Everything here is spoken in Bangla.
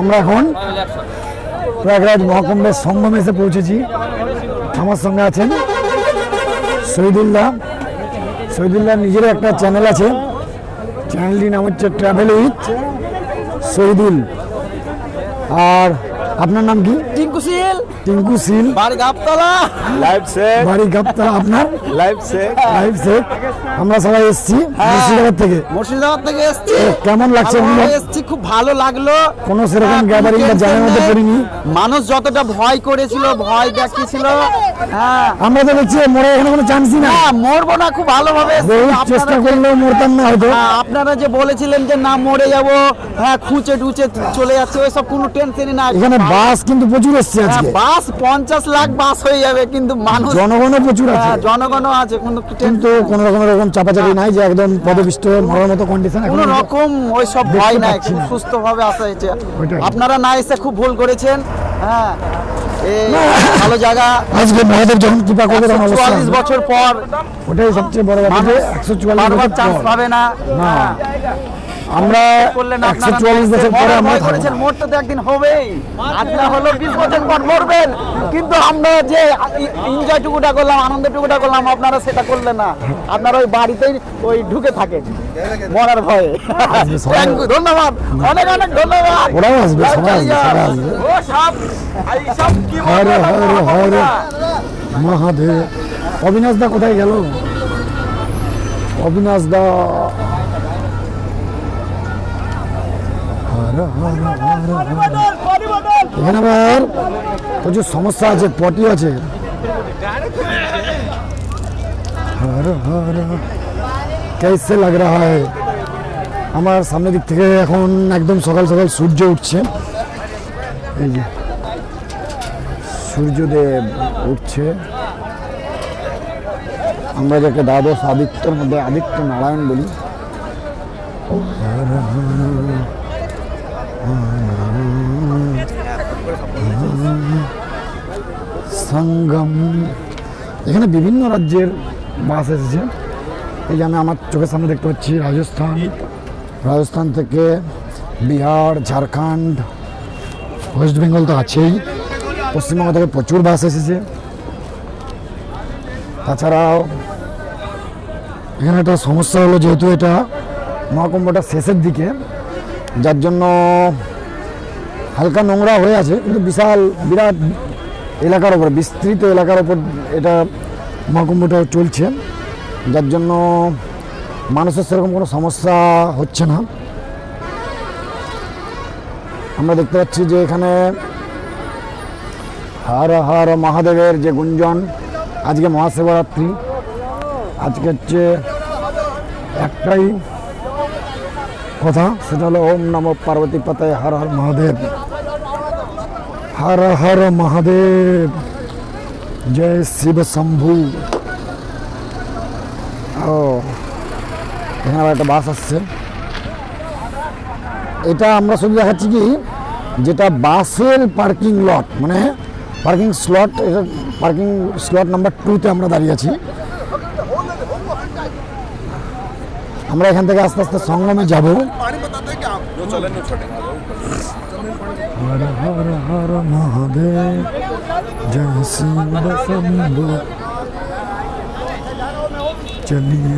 আমরা এখন প্রয়াগরাজ মহাকুম্ভের সঙ্গমে এসে পৌঁছেছি। আমার সঙ্গে আছেন শহীদুল্লাহ শহীদুল্লাহ নিজের একটা চ্যানেল আছে। চ্যানেলটির নাম হচ্ছে ট্রাভেল উইথ শহীদুল আর আপনার নাম কি? টিঙ্কু সিল। টিঙ্কু সিল। বাড়ি গাবতলা। লাইভ সে বাড়ি গাবতলা আপনার? লাইভ সে লাইভ সে আমরা সবাই এসেছি মুর্শিদাবাদ থেকে। মুর্শিদাবাদ থেকে এসেছি। কেমন লাগছে? এসছি খুব ভালো লাগল। কোনো সেরকম গ্যাদারিং বা জানার জায়গার মধ্যে পড়িনি। মানুষ যতটা ভয় করেছিল ভয় দেখিয়েছিল হ্যাঁ আমরা তো দেখছি মরে এখানে কোনো চান্সই না মরবো না খুব ভালোভাবে। আপনারা চেষ্টা করলেও মরতাম না হয়তো। হ্যাঁ, আপনারা যে বলেছিলেন যে না মরে যাব হ্যাঁ খুঁচে টুচে চলে যাচ্ছে ওইসব কোনো টেনশনই না এখানে বাস কিন্তু প্রচুর এসছে হ্যাঁ, আজকে। বাস পঞ্চাশ লাখ বাস হয়ে যাবে কিন্তু মানুষ জনগণও প্রচুর আছে। হ্যাঁ, জনগণও আছে কোনো কিন্তু কোনো রকমের এরকম চাপাচাপি নাই যে একদম পদপিষ্ট হয়ে মরার মতো কন্ডিশন কোন রকম ওই সব ভয় নাই খুব না। সুস্থ ভাবে আসা হয়েছে আপনারা না এসে খুব ভুল করেছেন। হ্যাঁ ভালো জায়গা। আজকে মহাদেব যখন কৃপা করবে তখন চুয়াল্লিশ বছর পর ওটাই সবচেয়ে বড় একশো চুয়াল্লিশ বছর পাবে না। আমরা একশো আপনারা চুয়াল্লিশ বছর পরে আমরা করেছেন মরতে তো একদিন হবেই। আজ হলো বিশ বছর পর মরবেন। কিন্তু আমরা যে এনজয় করলাম আনন্দ করলাম আপনারা সেটা করলেন না। আপনারা ওই বাড়িতেই ওই ঢুকে থাকেন মরার ভয়ে। ধন্যবাদ। অনেক অনেক ধন্যবাদ। ওরাও আসবে, সবাই আসবে, ও সব সব কি হরে হরে হরে। মহাদেব। অবিনাশ দা কোথায় গেল? অবিনাশ দা এখানে আবার প্রচুর সমস্যা আছে, পটি আছে। কেসে লাগ হয়। আমার সামনের দিক থেকে এখন একদম সকাল সকাল সূর্য উঠছে। এই যে, সূর্যদেব উঠছে। আমরা যাকে দ্বাদশ আদিত্যর মধ্যে আদিত্য নারায়ণ বলি। সঙ্গম। এখানে বিভিন্ন রাজ্যের বাস এসেছে। এই যে আমি আমার চোখের সামনে দেখতে পাচ্ছি রাজস্থান। রাজস্থান থেকে বিহার, ঝাড়খণ্ড, ওয়েস্ট বেঙ্গল তো আছেই। পশ্চিমবঙ্গ থেকে প্রচুর বাস এসেছে। তাছাড়াও এখানে একটা সমস্যা হলো যেহেতু এটা মহাকুম্ভটা শেষের দিকে যার জন্য হালকা নোংরা হয়ে আছে, কিন্তু বিশাল, বিরাট এলাকার ওপর বিস্তৃত এলাকার ওপর এটা মহাকুম্ভটা চলছে। যার জন্য মানুষের সেরকম কোনো সমস্যা হচ্ছে না। আমরা দেখতে পাচ্ছি যে এখানে হর হর মহাদেবের যে গুঞ্জন, আজকে মহাশিবরাত্রি। আজকে হচ্ছে একটাই কথা, সেটা হলো ওম নম পার্বতী পাতায় হর হর মহাদেব। হর হর মহাদেব। জয় শিব শম্ভু। ও, এখানে আবার একটা বাস আসছে। এটা আমরা শুধু দেখাচ্ছি কি, যেটা বাসের পার্কিং লট মানে parking slot parking slot number টুতে আমরা দাঁড়িয়ে আছি। আমরা এখান থেকে আস্তে আস্তে সঙ্গমে যাব হর হর হর মহাদেব জয় শিব শম্ভু চলিয়ে